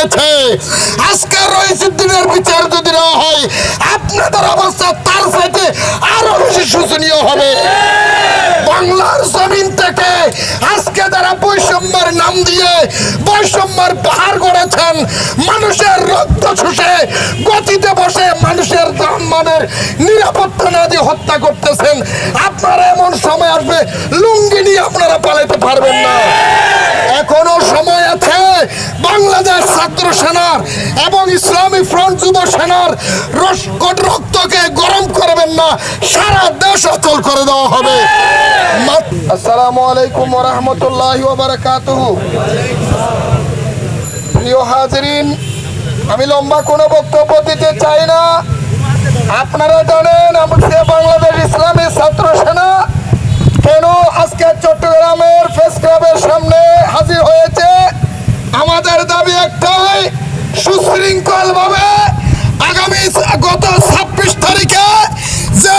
সময় আজকে রইসুদ্দিনের বিচার যদি না হয়, আপনাদের অবস্থা তার সাথে আরও বেশি শোচনীয় হবে। বাংলার জমিন থেকে আজকে যারা বৈষম্যের নাম দিয়ে বৈষম্যের পাহাড় গড়েছেন, মানুষের রক্ত শুষে গতিতে বসে মানুষের মানের নিরাপত্তা না দিয়ে হত্যা করতেছেন, আপনারা এমন সময় আসবে, লুঙ্গি নিয়ে আপনারা পালাতে পারবেন না এখনও সময় আছে বাংলাদেশ ছাত্র সেনার এবং ইসলামী ফ্রন্ট যুব সেনার রক্তকে গরম করবেন না, সারা দেশ অচল করে দেওয়া হবে। আসসালামু আলাইকুম রহমতুল্লাহ বারাকাতুহু প্রিয় হাজরিন, আমি লম্বা কোনো বক্তব্য দিতে চাই না। আপনারা জানেন আমাদের বাংলাদেশ ইসলামী ছাত্র সেনা, কেন আজকে চট্টগ্রামের প্রেস ক্লাবের সামনে হাজির হয়েছে? আমাদের দাবি একটাই সুশৃঙ্খল ভাবে আগামী গত ছাব্বিশ তারিখে যে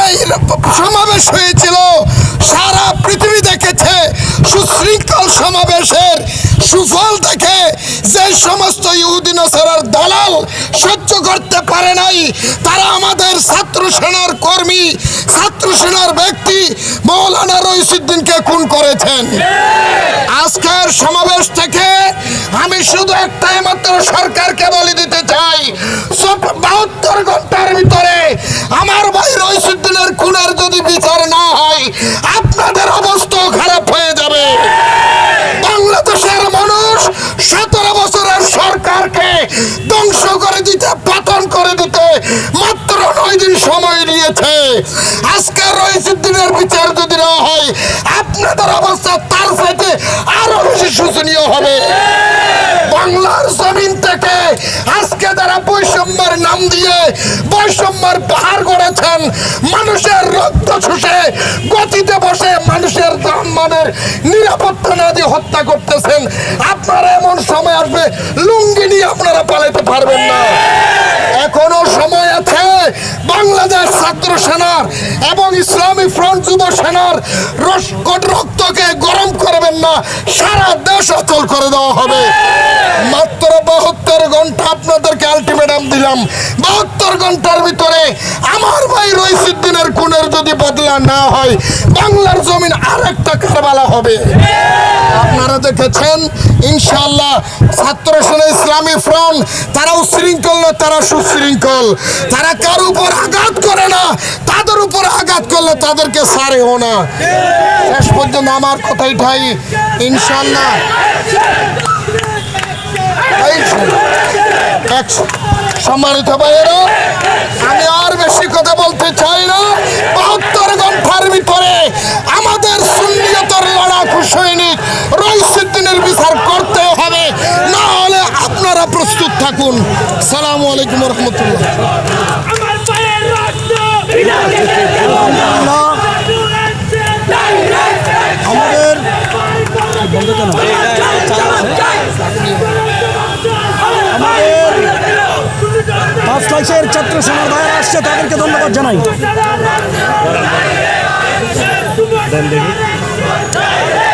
সমাবেশ হয়েছিল, সারা পৃথিবী দেখেছে সুশৃঙ্খল সমাবেশের সুফল দেখে যে সমস্ত ইহুদিন সারার দালাল সহ্য করতে পারে নাই, তারা আমাদের ছাত্র সেনার কর্মী, ছাত্র সেনার ব্যক্তি মৌলানা রইসুদ্দিনকে খুন করেছেন। আজকের সমাবেশ থেকে আমি শুধু একটাই মাত্র সরকারকে বলে দিতে চাই বাহাত্তর ঘণ্টার ভিতরে আমার ভাই রইসুদ্দিনের খুনের যদি বিচার না হয়, আপনাদের অবস্থাও খারাপ হয়ে যাবে। বাংলাদেশের মানুষ সতেরো বছরের সরকারকে ধ্বংস করে দিতে, পতন করে দিতে মাত্র নয় দিন সময় নিয়েছে। আজকে রইসুদ্দিনের বিচার যদি না হয়, আপনাদের অবস্থা দিয়ে বৈষম্যের পাহাড় গড়েছেন মানুষের রক্ত শুষে গতিতে বসে মানুষের মানের নিরাপত্তা না দিয়ে হত্যা করতেছেন। আপনারা এমন সময় আসবে, লুঙ্গি নিয়ে আপনারা পালাতে পারবেন না। এখনও সময় আছে, বাংলাদেশ ছাত্র সেনার এবং ইসলামী ফ্রন্ট যুব সেনার রক্তকে গরম করবেন না, সারা দেশ অচল করে দেওয়া হবে। ঘণ্টার ভিতরে আমার ভাই রইসুদ্দিনের খুনের যদি বদলা না হয়, বাংলার জমিন আরেকটা কারবালা হবে। আপনারা দেখেছেন, ইনশাআল্লাহ, ছাত্র সেনা ইসলামী ফ্রন্ট তারা উশৃঙ্খল না, তারা সুশৃঙ্খল। তারা কার উপর আঘাত করে না, তাদের উপর আঘাত করলে তাদেরকে সারেও না। শেষ পর্যন্ত আমার কথাই ঠাই ইনশাল্লাহ এক- সম্মানিত ভাইয়েরা, আমি আর বেশি কথা বলতে চাই না। বাহাত্তর ঘণ্টার ভিতরে আমাদের সুন্নিয়তর লড়াকু সৈনিক রইসুদ্দিনের বিচার করতে হবে। না হলে আপনারা প্রস্তুত থাকুন। সালাম আলাইকুম রহমতুল্লাহ। লাইসের ছাত্র সমার ভাইরা আসছে তাদেরকে ধন্যবাদ জানাই শোনেন